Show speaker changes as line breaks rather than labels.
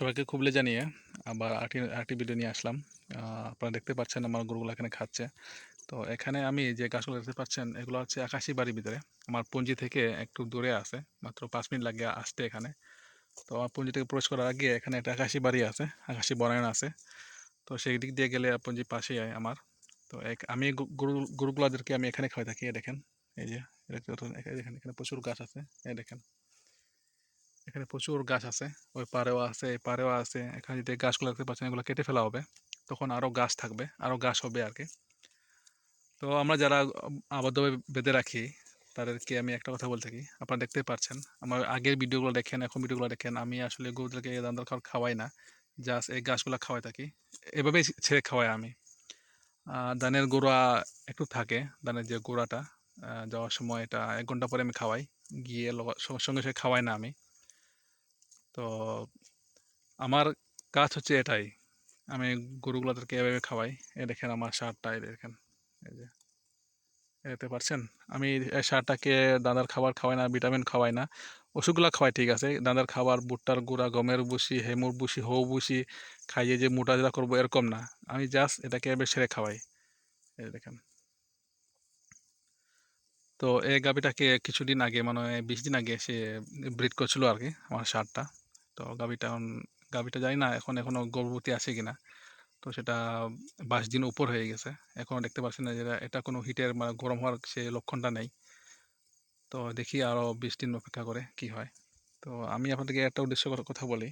সবাইকে খুবলে জানিয়ে আবার আরেকটি আরেকটি ভিডিও নিয়ে আসলাম। আপনারা দেখতে পাচ্ছেন আমার গরুগুলো এখানে খাচ্ছে। তো এখানে আমি যে গাছগুলো দেখতে পাচ্ছেন, এগুলো হচ্ছে আকাশি বাড়ির ভিতরে। আমার পুঞ্জি থেকে একটু দূরে আছে, মাত্র পাঁচ মিনিট লাগে আসতে এখানে। তো আমার পুঞ্জি থেকে প্রবেশ করার আগে এখানে একটা আকাশি বাড়ি আছে, আকাশি বনায়ন আছে। তো সেই দিক দিয়ে গেলে পুঞ্জি পাশেই আয় আমার। তো এক- আমি গরু গরু- গরুগুলাদেরকে আমি এখানে খাওয়াই থাকি দেখেন। এই যে দেখেন এখানে প্রচুর গাছ আছে, এই দেখেন। এখানে প্রচুর গাছ আছে। ওই পাড়েও আছে, এই পাড়েও আছে। এখানে যদি গাছগুলো দেখতে পাচ্ছেন, এগুলো কেটে ফেলা হবে। তখন আরও গাছ থাকবে আরও গাছ হবে আর কি তো আমরা যারা আবদ্ধভাবে বেঁধে রাখি, তাদেরকে আমি একটা কথা বলতে থাকি। আপনারা দেখতে পাচ্ছেন আমার আগের ভিডিওগুলো দেখেন, এখন ভিডিওগুলো দেখেন। আমি আসলে গরুদেরকে দান খাবার খাওয়াই না। জাস্ট এই গাছগুলো খাওয়াই থাকি। এভাবেই ছেড়ে খাওয়াই আমি। ধানের গোড়া একটু থাকে, ধানের যে গোড়াটা যাওয়ার সময় এটা এক ঘণ্টা পরে আমি খাওয়াই। গিয়ে সঙ্গে সঙ্গে খাওয়াই না আমি। তো আমার কাজ হচ্ছে এটাই। আমি গরুগুলোদেরকে এভাবে খাওয়াই। এ দেখেন আমার সারটা, এই দেখেন, এই যে। এই দেখতে পাচ্ছেন আমি সারটাকে দাদার খাবার খাওয়াই না, ভিটামিন খাওয়াই না। ওষুধগুলো খাওয়াই ঠিক আছে। দাদার খাবার, ভুট্টার গুঁড়া, গমের বুসি হেমুর বুসি হৌ বুসি খাইয়ে যে মোটা জোটা করব এরকম না। আমি জাস্ট এটাকে এবার সেরে খাওয়াই। এই দেখেন। তো এই গাভিটাকে কিছুদিন আগে মানে বিশ দিন আগে সে ব্রিড করছিল আর কি আমার সারটা। তো গাভিটা গাভিটা জানি না এখন, এখনও গর্ভবতী আছে কিনা। তো সেটা বাইশ দিন উপর হয়ে গেছে। এখনও দেখতে পাচ্ছি না যে এটা- কোনো হিটের মানে গরম হওয়ার সে লক্ষণটা নেই। তো দেখি আরও বিশ দিন অপেক্ষা করে কি হয়। তো আমি আপনাদেরকে একটা উদ্দেশ্য কথা বলি।